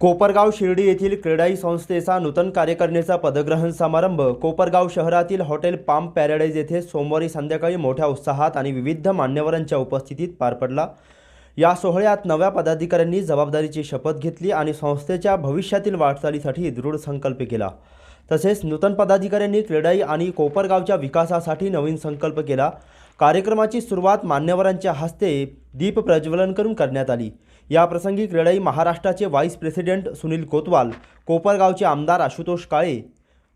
कोपरगाव शिर्डी येथील क्रीडाई संस्थेचा नूतन कार्यकारिणीचा पदग्रहण समारंभ कोपरगाव शहरातील हॉटेल पाम पॅराडाईज येथे सोमवारी संध्याकाळी मोठ्या उत्साहात आणि विविध मान्यवरांच्या उपस्थितीत पार पडला. या सोहळ्यात नव्या पदाधिकाऱ्यांनी जबाबदारीची शपथ घेतली आणि संस्थेच्या भविष्यातील वाटचालीसाठी दृढ संकल्प केला. तसेच नूतन पदाधिकाऱ्यांनी क्रीडाई आणि कोपरगावच्या विकासासाठी नवीन संकल्प केला. कार्यक्रमाची सुरुवात मान्यवरांच्या हस्ते दीप प्रज्वलन करून करण्यात आली. या प्रसंगी क्रीडाई महाराष्ट्राचे व्हाईस प्रेसिडेंट सुनील कोतवाल कोपरगावचे आमदार आशुतोष काळे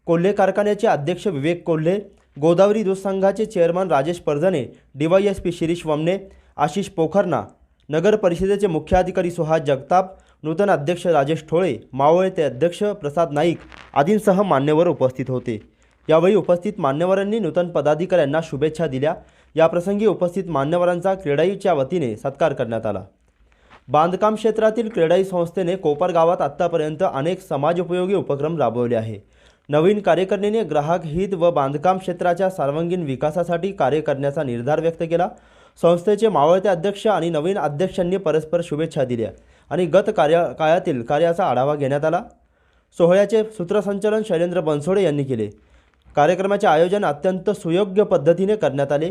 कोल्हे कारखान्याचे अध्यक्ष विवेक कोल्हे गोदावरी दूध संघाचे चेअरमन राजेश परजणे डीवायएसपी शिरीष वमने आशिष पोखरना नगर परिषदेचे मुख्याधिकारी सुहास जगताप नूतन अध्यक्ष राजेश ठोळे मावळते अध्यक्ष प्रसाद नाईक आदींसह मान्यवर उपस्थित होते. यावेळी उपस्थित मान्यवरांनी नूतन पदाधिकाऱ्यांना शुभेच्छा दिल्या. याप्रसंगी उपस्थित मान्यवरांचा क्रीडाईच्या वतीने सत्कार करण्यात आला. बांधकाम क्षेत्रातील क्रीडाई संस्थेने कोपर गावात आत्तापर्यंत अनेक समाजोपयोगी उपक्रम राबवले आहे. नवीन कार्यकारिणीने ग्राहक हित व बांधकाम क्षेत्राच्या सर्वांगीण विकासासाठी कार्य करण्याचा निर्धार व्यक्त केला. संस्थेचे मावळते अध्यक्ष आणि नवीन अध्यक्षांनी परस्पर शुभेच्छा दिल्या आणि गत कार्य काळातील कार्याचा आढावा घेण्यात आला. सोहळ्याचे सूत्रसंचालन शैलेंद्र बनसोडे यांनी केले. कार्यक्रमाचे आयोजन अत्यंत सुयोग्य पद्धतीने करण्यात आले.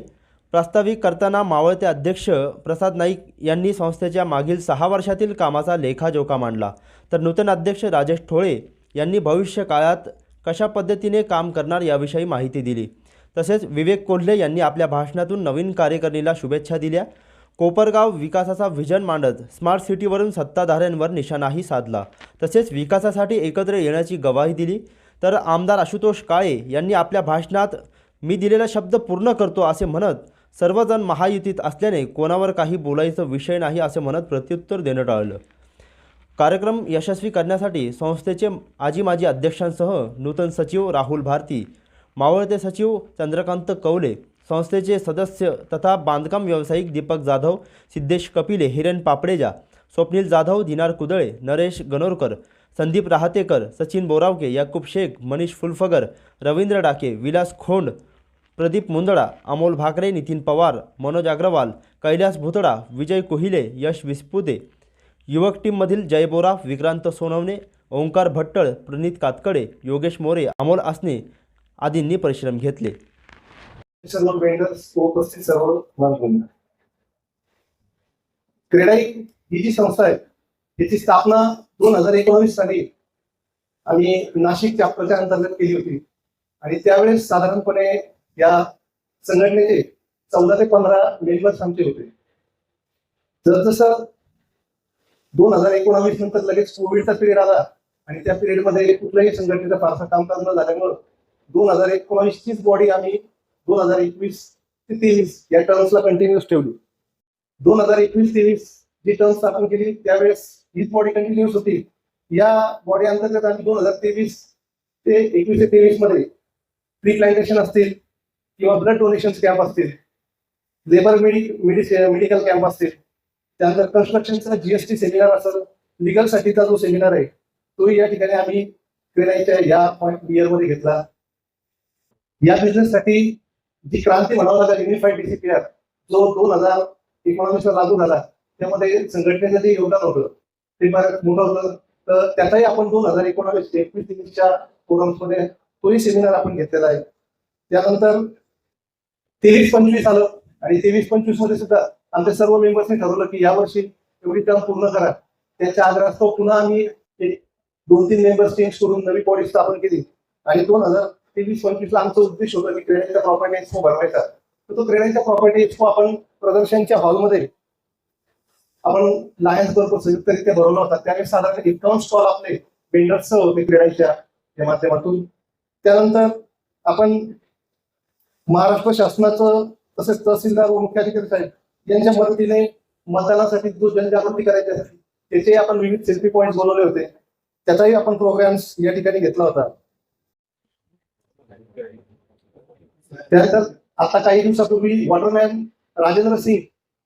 प्रास्ताविक करताना मावळते अध्यक्ष प्रसाद नाईक यांनी संस्थेच्या मागील सहा वर्षातील कामाचा लेखाजोखा मांडला. तर नूतन अध्यक्ष राजेश ठोळे यांनी भविष्य काळात कशा पद्धतीने काम करणार याविषयी माहिती दिली. तसेच विवेक कोल्हे यांनी आपल्या भाषणातून नवीन कार्यकारिणीला शुभेच्छा दिल्या. कोपरगाव विकासाचा व्हिजन मांडत स्मार्ट सिटीवरून सत्ताधाऱ्यांवर निशाणाही साधला. तसेच विकासासाठी एकत्र येण्याची गवाही दिली. तर आमदार आशुतोष काळे यांनी आपल्या भाषणात मी दिलेला शब्द पूर्ण करतो असे म्हणत सर्वजण महायुतीत असल्याने कोणावर काही बोलायचं विषय नाही असे म्हणत प्रत्युत्तर देणं टाळलं. कार्यक्रम यशस्वी करण्यासाठी संस्थेचे आजी माजी अध्यक्षांसह नूतन सचिव राहुल भारती मावळते सचिव चंद्रकांत कवले संस्थेचे सदस्य तथा बांधकाम व्यावसायिक दीपक जाधव सिद्धेश कपिले हिरेन पापडेजा स्वप्नील जाधव दिनार कुदळे नरेश गणोरकर संदीप राहतेकर सचिन बोरावके याकूब शेख मनीष फुलफगर रवींद्र डाके विलास खोंड प्रदीप मुंदडा अमोल भाकरे नितीन पवार मनोज अग्रवाल कैलास भुतडा विजय कोहिले यश विस्पुते. युवक टीममधील जय बोरा विक्रांत सोनवणे ओंकार भट्टळ प्रणित कातकडे योगेश मोरे अमोल आसने आदींनी परिश्रम घेतले. क्रेडाई ही जी संस्था आहे त्याची स्थापना दोन हजार एकोणवीस साली आम्ही नाशिक चॅप्टरच्या अंतर्गत केली होती. आणि त्यावेळेस साधारणपणे या संघटनेचे चौदा ते पंधरा मेंबर्स आमचे होते. जसजसं दोन हजार एकोणावीस नंतर लगेच कोविडचा पिरियड आला आणि त्या पिरियडमध्ये कुठल्याही संघटनेचं फारसं कामकाज न झाल्यामुळं दोन हजार एकोणावीस चीच बॉडी आम्ही दोन हजार एकवीस ते तेवीस या टर्म्सला कंटिन्युअस ठेवली. दोन हजार एकवीस तेवीस जी टर्म स्थापन केली त्यावेळेस हीच बॉडी कंटिन्युअस होती. या बॉडी अंतर्गत आम्ही दोन हजार तेवीस ते एकवीस ते तेवीसमध्ये प्री प्लांटेशन असतील किंवा ब्लड डोनेशन कॅम्प असतील लेबर मेडिकल कॅम्प असतील त्यानंतर कन्स्ट्रक्शनचा जीएसटी सेमिनार असेल लिगल साठीचा जो सेमिनार आहे तोही या ठिकाणी आम्ही क्रेनाईच्या या पॉईंट इयरमध्ये घेतला. या बिझनेससाठी जी क्रांती म्हणावं लागेल युनिफाईड डीसीपीआर जो दोन हजार एकोणावीस लागू झाला त्यामध्ये संघटनेचं जे योगदान होतं ते फार मोठं होतं. तर त्याचाही आपण दोन हजार एकोणावीस एकवीस तेवीसच्या फोरम्समध्ये तोही सेमिनार आपण घेतलेला आहे. त्यानंतर तेवीस पंचवीस आलं आणि तेवीस पंचवीसमध्ये सुद्धा आमच्या सर्व मेंबर्सने ठरवलं की यावर्षी एवढी टर्म पूर्ण करा. त्याच्या आग्रहास्तव पुन्हा आम्ही एक दोन तीन मेंबर्स चेंज करून नवी बॉडी स्थापन केली. आणि दोन हजार तेवीस पंचवीस ला आमचा उद्देश होता की क्रेडाईचा प्रॉपर्टी एक्सपो भरवायचा. तर तो क्रेडाईचा प्रॉपर्टी एक्सपो आपण प्रदर्शनच्या हॉलमध्ये आपण लायन्स बरोबर संयुक्तरित्या भरवला होता. त्यावेळेस साधारण एकावन्न स्टॉल आपले बिल्डर्स होते या माध्यमातून. त्यानंतर आपण महाराष्ट्र शासनाचं तसेच तहसीलदार व मुख्याधिकारी साहेब यांच्या मदतीने मतदानासाठी जो जनजागृती करायची आहे त्याचे आपण विविध सेल्फी पॉईंट बनवले होते. त्याचाही आपण प्रोग्राम्स या ठिकाणी घेतला होता. त्यानंतर आता काही दिवसापूर्वी वॉटरमॅन राजेंद्र सिंग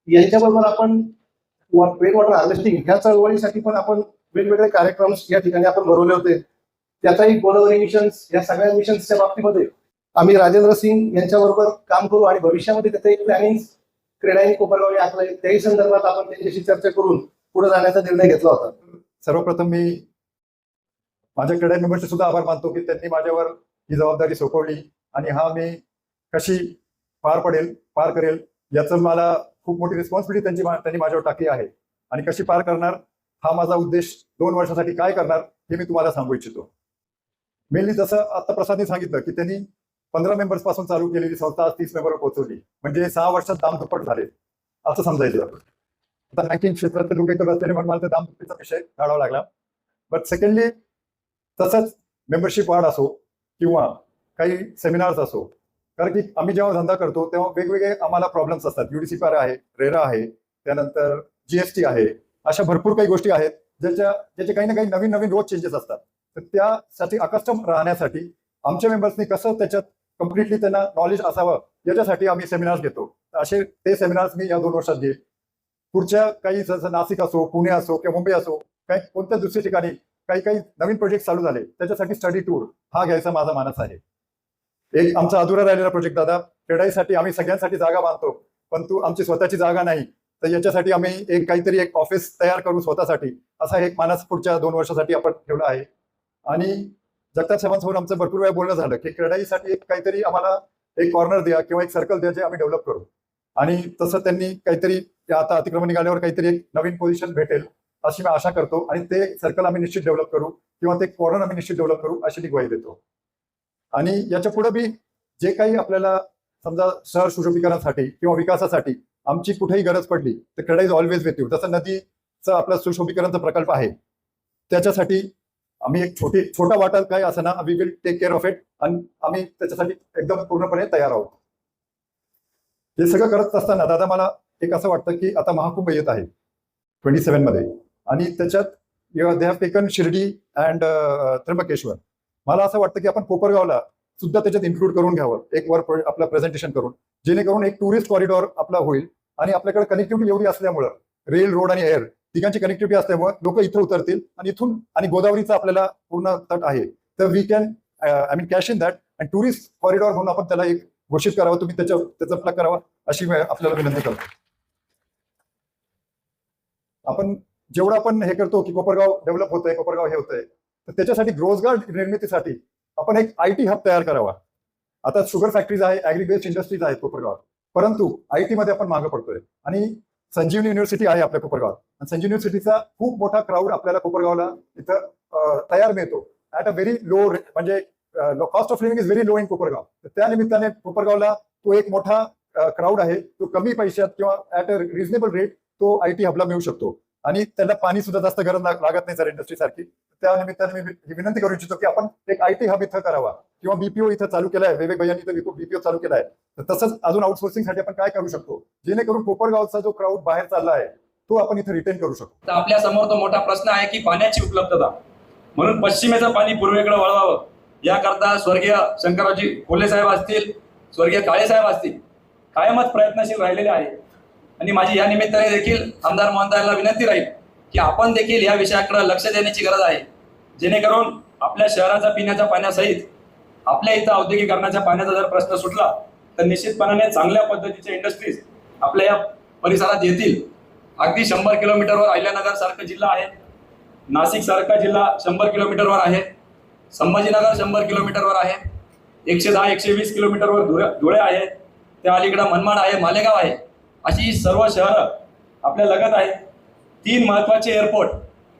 यांच्याबरोबर आपण रेन वॉटर हार्वेस्टिंग ह्या चळवळीसाठी पण आपण वेगवेगळे कार्यक्रम या ठिकाणी आपण भरवले होते. त्याचाही गोदावरी मिशन्स या सगळ्या मिशन्सच्या बाबतीमध्ये आम्ही राजेंद्र सिंग यांच्याबरोबर काम करू आणि भविष्यामध्ये त्याचं प्लॅनिंग क्रीडाई कोपरगाव आखलंय. त्याही संदर्भात आपण त्यांच्याशी चर्चा करून पुढे जाण्याचा निर्णय घेतला होता. सर्वप्रथम मी माझ्या क्रेडाई मेंबरचे सुद्धा आभार मानतो की त्यांनी माझ्यावर ही जबाबदारी सोपवली आणि हा मी कशी पार पडेल पार करेल याचं मला खूप मोठी रिस्पॉन्सिबिलिटी त्यांची त्यांनी माझ्यावर टाकली आहे. आणि कशी पार करणार? हा माझा उद्देश दोन वर्षासाठी काय करणार हे मी तुम्हाला सांगू इच्छितो. मेनली जसं आता प्रसादने सांगितलं की त्यांनी पंधरा मेंबर्सपासून चालू केलेली संस्था आज तीस मेंबर पोहोचवली. म्हणजे सहा वर्षात दाम दुप्पट झाले. असं समजायचं. आता बँकिंग क्षेत्रातले लोक इथं असल्याने म्हणून मला दाम दुप्पटीचा विषय काढावा लागला. बट सेकंडली तसंच मेंबरशिप वाढ असो किंवा काही सेमिनार्स असो कारण की आम्ही जेव्हा धंदा करतो तेव्हा वेगवेगळे आम्हाला प्रॉब्लेम्स असतात. युडीसीपीआर आहे रेरा आहे त्यानंतर जीएसटी आहे अशा भरपूर काही गोष्टी आहेत ज्याच्या ज्याचे काही ना काही नवीन नवीन रोज चेंजेस असतात. तर त्यासाठी अकस्टम राहण्यासाठी आमच्या मेंबर्सनी कसं त्याच्यात कम्प्लिटली त्यांना नॉलेज असावं याच्यासाठी आम्ही सेमिनार्स घेतो. असे ते सेमिनार्स मी या दोन वर्षात घेईल पुढच्या काही जसं नाशिक असो पुणे असो किंवा मुंबई असो काही कोणत्या दुसऱ्या ठिकाणी काही काही नवीन प्रोजेक्ट चालू झाले त्याच्यासाठी स्टडी टूर हा घ्यायचा माझा मानस आहे. एक आमचा अधुरा राहिलेला प्रोजेक्ट दादा. क्रेडाईसाठी आम्ही सगळ्यांसाठी जागा बांधतो. परंतु आमची स्वतःची जागा नाही. तर याच्यासाठी आम्ही एक काहीतरी एक ऑफिस तयार करू स्वतःसाठी. असा एक मानस पुढच्या दोन वर्षासाठी आपण ठेवला आहे. आणि जगताप साहेबांसमोर आमचं भरपूर वेळा बोलणं झालं की क्रेडाईसाठी एक काहीतरी आम्हाला एक कॉर्नर द्या किंवा एक सर्कल द्या जे आम्ही डेव्हलप करू. आणि तसं त्यांनी काहीतरी आता अतिक्रमण निघाल्यावर काहीतरी एक नवीन पोझिशन भेटेल अशी मी आशा करतो. आणि ते सर्कल आम्ही निश्चित डेव्हलप करू किंवा ते कॉर्नर आम्ही निश्चित डेव्हलप करू अशी मी ग्वाही देतो. आणि याच्यापुढे बी जे काही आपल्याला समजा शहर सुशोभीकरणासाठी किंवा विकासासाठी आमची कुठेही गरज पडली तर CREDAI is always with you. जसं नदीचं आपलं सुशोभीकरणचा प्रकल्प आहे त्याच्यासाठी आम्ही एक छोटी छोटा वाटा काय असं ना we will take care of it आणि आम्ही त्याच्यासाठी एकदम पूर्णपणे तयार आहोत. हे सगळं करत असताना दादा मला एक असं वाटतं की आता महाकुंभ येत आहे ट्वेंटी सेव्हनमध्ये. आणि त्याच्यात they have taken Shirdi and Trimbakeshwar. मला असं वाटतं की आपण कोपरगावला सुद्धा त्याच्यात इन्क्लूड करून घ्यावं. एक वर आपलं प्रेझेंटेशन करून. जेणेकरून एक टुरिस्ट कॉरिडॉर आपला होईल आणि आपल्याकडे कनेक्टिव्हिटी एवढी असल्यामुळं रेल रोड आणि एअर तिघांची कनेक्टिव्हिटी असल्यामुळे लोक इथं उतरतील आणि इथून आणि गोदावरीचा आपल्याला पूर्ण तट आहे. तर we can I mean cash in that and tourist corridor म्हणून आपण त्याला एक घोषित करावं. तुम्ही त्याच्या त्याचा प्लग करावा अशी आपल्याला विनंती करतो. आपण जेवढं आपण हे करतो की कोपरगाव डेव्हलप होतंय कोपरगाव हे होतंय तर त्याच्यासाठी रोजगार निर्मितीसाठी आपण एक आय टी हब तयार करावा. आता शुगर फॅक्टरीज आहे ऍग्री इंडस्ट्रीज आहेत कोपरगावात. परंतु आय टी मध्ये आपण मागं पडतोय. आणि संजीवनी युनिव्हर्सिटी आहे आपल्या कोपरगावात. आणि संजीव युनिव्हर्सिटीचा खूप मोठा क्राऊड आपल्याला कोपरगावला इथं तयार मिळतो. ऍट म्हणजे, अ व्हेरी लो म्हणजे cost of living is very low in Kopargaon. तर त्या निमित्ताने कोपरगावला तो एक मोठा क्राऊड आहे. तो कमी पैशात किंवा ऍट अ रिझनेबल रेट तो आय टी हबला मिळू शकतो. आणि त्याला पाणी सुद्धा जास्त गरज लागत नाही सर इंडस्ट्री सारखी. त्या निमित्ताने मी ही विनंती करू इच्छितो की आपण एक आय टी हब इथं करावा. किंवा बीपीओ इथं चालू केलाय. विवेक भैयांनी इथं बीपीओ चालू केलाय. तर तसंच अजून आउटसोर्सिंगसाठी आपण काय करू शकतो? जेणेकरून कोपरगावचा जो क्राऊड बाहेर चालला आहे तो आपण इथे रिटेन करू शकतो. तर आपल्यासमोर तो मोठा प्रश्न आहे की पाण्याची उपलब्धता. म्हणून पश्चिमेचं पाणी पूर्वेकडे वळवावं. याकरता स्वर्गीय शंकररावजी कोल्हे साहेब असतील स्वर्गीय काळे साहेब असतील कायमच प्रयत्नशील राहिलेले आहे आणि माझी या निमित्ताने देखील आमदार महोदयाला विनंती राहील की आपण देखील या विषयाकडे लक्ष देण्याची गरज आहे. जेणेकरून आपल्या शहराचा पिण्याच्या पाण्यासहित आपल्या इथं औद्योगिकरणाच्या पाण्याचा जर प्रश्न सुटला तर निश्चितपणाने चांगल्या पद्धतीच्या इंडस्ट्रीज आपल्या या परिसरात येतील. अगदी शंभर किलोमीटरवर अहिल्यानगर सारखं जिल्हा आहे. नाशिक सारखा जिल्हा शंभर किलोमीटरवर आहे. संभाजीनगर शंभर किलोमीटरवर आहे. एकशे दहा एकशे वीस किलोमीटरवर धुळे धुळे आहे. त्या अलीकडं मनमाड आहे मालेगाव आहे. अशी सर्व शहरं आपल्या लगत आहेत. तीन महत्त्वाचे एअरपोर्ट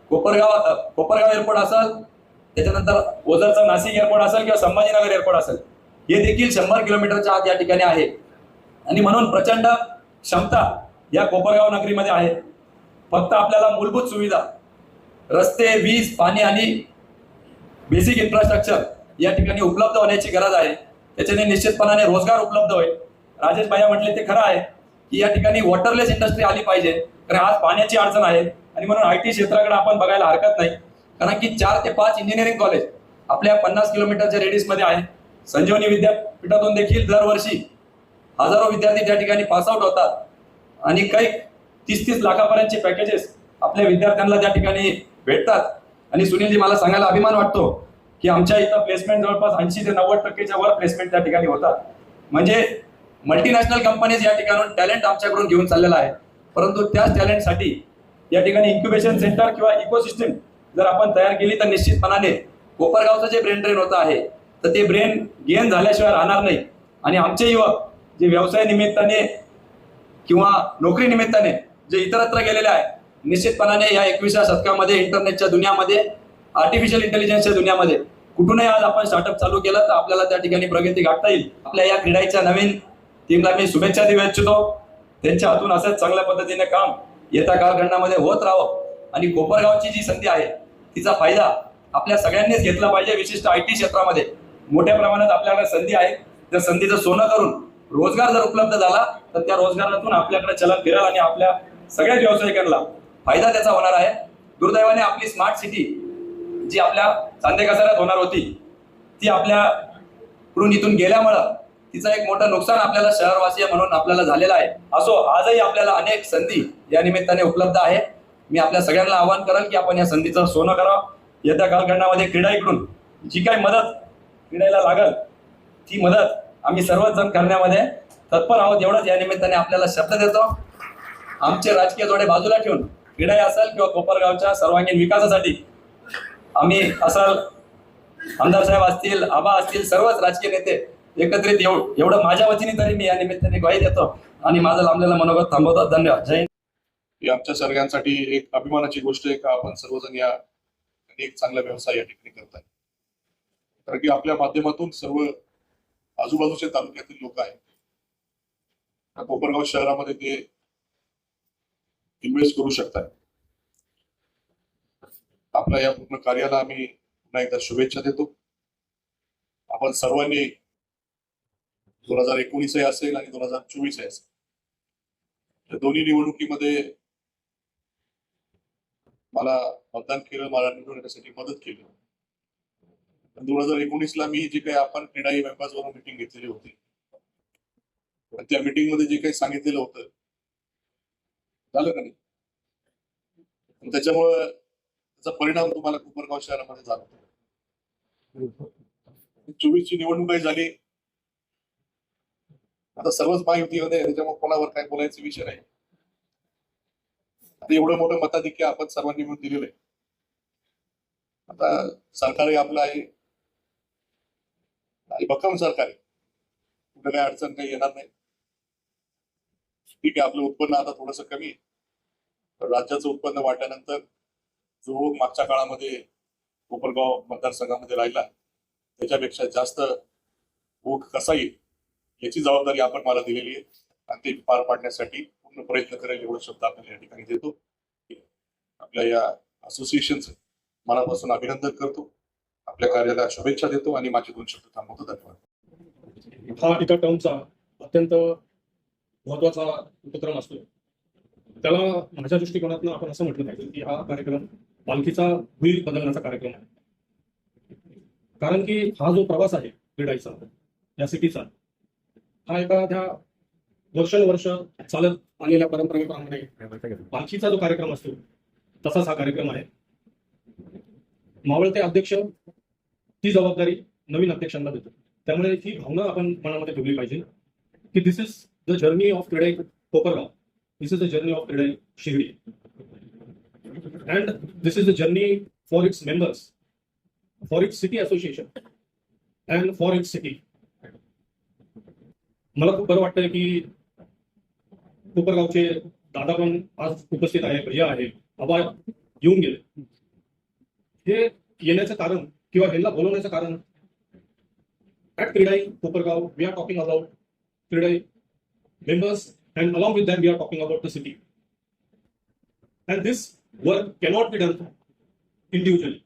कोपरगाव कोपरगाव एअरपोर्ट असेल त्याच्यानंतर ओझरचा नाशिक एअरपोर्ट असेल किंवा संभाजीनगर एअरपोर्ट असेल. हे देखील शंभर किलोमीटरच्या आत या ठिकाणी आहे. आणि म्हणून प्रचंड क्षमता या कोपरगाव नगरीमध्ये आहे. फक्त आपल्याला मूलभूत सुविधा रस्ते वीज पाणी आणि बेसिक इन्फ्रास्ट्रक्चर या ठिकाणी उपलब्ध होण्याची गरज आहे. त्याच्याने निश्चितपणाने रोजगार उपलब्ध होईल. राजेश भाई म्हटले ते खरं आहे. की या ठिकाणी वॉटरलेस इंडस्ट्री आली पाहिजे. कारण आज पाण्याची अडचण आहे. आणि म्हणून आय टी क्षेत्राकडे आपण बघायला हरकत नाही. कारण की चार ते पाच इंजिनिअरिंग कॉलेज आपल्या पन्नास किलोमीटरच्या रेडियसमध्ये आहे. संजीवनी विद्यापीठातून देखील दरवर्षी हजारो विद्यार्थी त्या ठिकाणी पासआउट होतात. आणि काही तीस तीस लाखापर्यंतचे पॅकेजेस आपल्या विद्यार्थ्यांना त्या ठिकाणी भेटतात. आणि सुनीलजी मला सांगायला अभिमान वाटतो की आमच्या इथं प्लेसमेंट जवळपास ऐंशी ते नव्वद टक्केच्या वर प्लेसमेंट त्या ठिकाणी होतात. म्हणजे मल्टीनॅशनल कंपनीज या ठिकाणून टॅलेंट आमच्याकडून घेऊन चाललेला आहे. परंतु त्याच टॅलेंटसाठी या ठिकाणी इन्क्युबेशन सेंटर किंवा इकोसिस्टम जर आपण तयार केली तर निश्चितपणाने कोपरगावचं जे ब्रेन ड्रेन होतं आहे तर ते ब्रेन गेन झाल्याशिवाय राहणार नाही. आणि आमचे युवक जे व्यवसाय निमित्ताने किंवा नोकरी निमित्ताने जे इतरत्र गेलेले आहे निश्चितपणाने या एकविसाव्या शतकामध्ये इंटरनेटच्या दुनियामध्ये आर्टिफिशियल इंटेलिजन्सच्या दुनियामध्ये कुठूनही आज आपण स्टार्टअप चालू केलं तर आपल्याला त्या ठिकाणी प्रगती गाठता येईल. आपल्या या क्रीडाईच्या नवीन टीमला मी शुभेच्छा देऊ इच्छितो. त्यांच्या हातून असंच चांगल्या पद्धतीने काम येत्या कालखंडामध्ये होत राहावं. आणि कोपरगावची जी संधी आहे तिचा फायदा आपल्या सगळ्यांनीच घेतला पाहिजे विशिष्ट आय टी क्षेत्रामध्ये. मोठ्या प्रमाणात आपल्याकडे संधी आहे त्या संधीचं सोनं करून रोजगार जर उपलब्ध झाला तर त्या रोजगारातून आपल्याकडे चलन फिरेल आणि आपल्या सगळ्याच व्यावसायिकांना फायदा त्याचा होणार आहे. दुर्दैवाने आपली स्मार्ट सिटी जी आपल्या चांदेकसाऱ्यात होणार होती ती आपल्याकडून इथून गेल्यामुळं तिचं एक मोठं नुकसान आपल्याला शहरवासीय म्हणून आपल्याला झालेलं आहे. असो आजही आपल्याला अनेक संधी या निमित्ताने उपलब्ध आहे. मी आपल्या सगळ्यांना आवाहन करेल की आपण या संधीचं सोनं करावं. येत्या कालखंडामध्ये क्रीडा इकडून जी काही मदत क्रीडायला लागल ती मदत आम्ही सर्वच जण करण्यामध्ये तत्पर आहोत. एवढंच या निमित्ताने आपल्याला शब्द देतो. आमचे राजकीय जोडे बाजूला ठेवून क्रीडाई असेल किंवा कोपरगावच्या सर्वांगीण विकासासाठी आम्ही असाल आमदार साहेब असतील आबा असतील सर्वच राजकीय नेते एकत्रित एवढं माझ्या वतीने तरी मी या निमित्ताने ग्वाही देतो आणि माझं लांबलेला मनोगत थांबवतात धन्यवाद. जय आमच्या सगळ्यांसाठी एक अभिमानाची गोष्ट आहे का आपण सर्वजण या एक चांगला व्यवसाय या ठिकाणी करताय कारण की आपल्या माध्यमातून सर्व आजूबाजूच्या तालुक्यातील लोक आहेत. कोपरगाव शहरामध्ये ते इन्व्हेस्ट करू शकतात. आपल्या या पूर्ण कार्याला आम्ही पुन्हा एकदा शुभेच्छा देतो. आपण सर्वांनी दोन हजार एकोणीसही असेल आणि दोन हजार चोवीसही असेल. तर दोन्ही निवडणुकीमध्ये मला मतदान केलं मला निवडून येण्यासाठी मदत केली. दोन हजार एकोणीस ला मी जे काही आपण क्रीडाई मेंबर्स वरून मिटिंग घेतलेली होती त्या मिटिंगमध्ये जे काही सांगितलेलं होतं झालं का नाही? त्याच्यामुळं त्याचा परिणाम तुम्हाला कोपरगाव शहरामध्ये झाला. चोवीस ची काही झाली आता सर्वच महायुतीमध्ये त्याच्यामुळे कोणावर काय बोलायचा विषय नाही. आता एवढं मोठं मताधिक्य आपण सर्वांनी मिळून दिलेलं आहे. आता सरकारही आपलं आहे. आणि भक्कम सरकार आहे. कुठं काही अडचण काही येणार नाही. ठीक आहे आपलं उत्पन्न आता थोडस कमी आहे. तर राज्याचं उत्पन्न वाढल्यानंतर जो मागच्या काळामध्ये कोपरगाव मतदारसंघामध्ये राहिला त्याच्यापेक्षा जास्त ओघ कसा येईल? याची जबाबदारी आपण मला दिलेली आहे. आणि ते पार पाडण्यासाठी पूर्ण प्रयत्न करेल एवढा शब्द आपण या ठिकाणी देतो. आपल्या या असोसिएशनचं मनापासून अभिनंदन करतो. आपल्या कार्याला शुभेच्छा देतो आणि माझे दोन शब्द थांबवतो. धन्यवाद. हा एका टर्मचा अत्यंत महत्त्वाचा उपक्रम असतो. त्याला माझ्या दृष्टिकोनातून आपण असं म्हटलं पाहिजे की हा कार्यक्रम पालखीचा होईल बदलण्याचा कार्यक्रम आहे. कारण की हा जो प्रवास आहे क्रीडाईचा या सिटीचा हा एका त्या वर्षानुवर्ष चालत आलेल्या परंपरेप्रमाणे पालखीचा जो कार्यक्रम असतो तसाच हा कार्यक्रम आहे. मावळते अध्यक्ष ती जबाबदारी नवीन अध्यक्षांना देतो. त्यामुळे ही भावना आपण मनामध्ये ठेवली पाहिजे की this is the journey of CREDAI Kopargaon this is the journey of CREDAI Shirdi and this is the journey for its members for its city association and for its city मला खूप बरं वाटतंय की कोपरगावचे दादा पण आज उपस्थित आहे भैया आहे बाबा येऊन गेले. हे येण्याचं कारण किंवा ह्यांना बोलवण्याचं कारण at CREDAI Kopargaon we are talking about CREDAI members and along with that we are talking about the city and this work cannot be done individually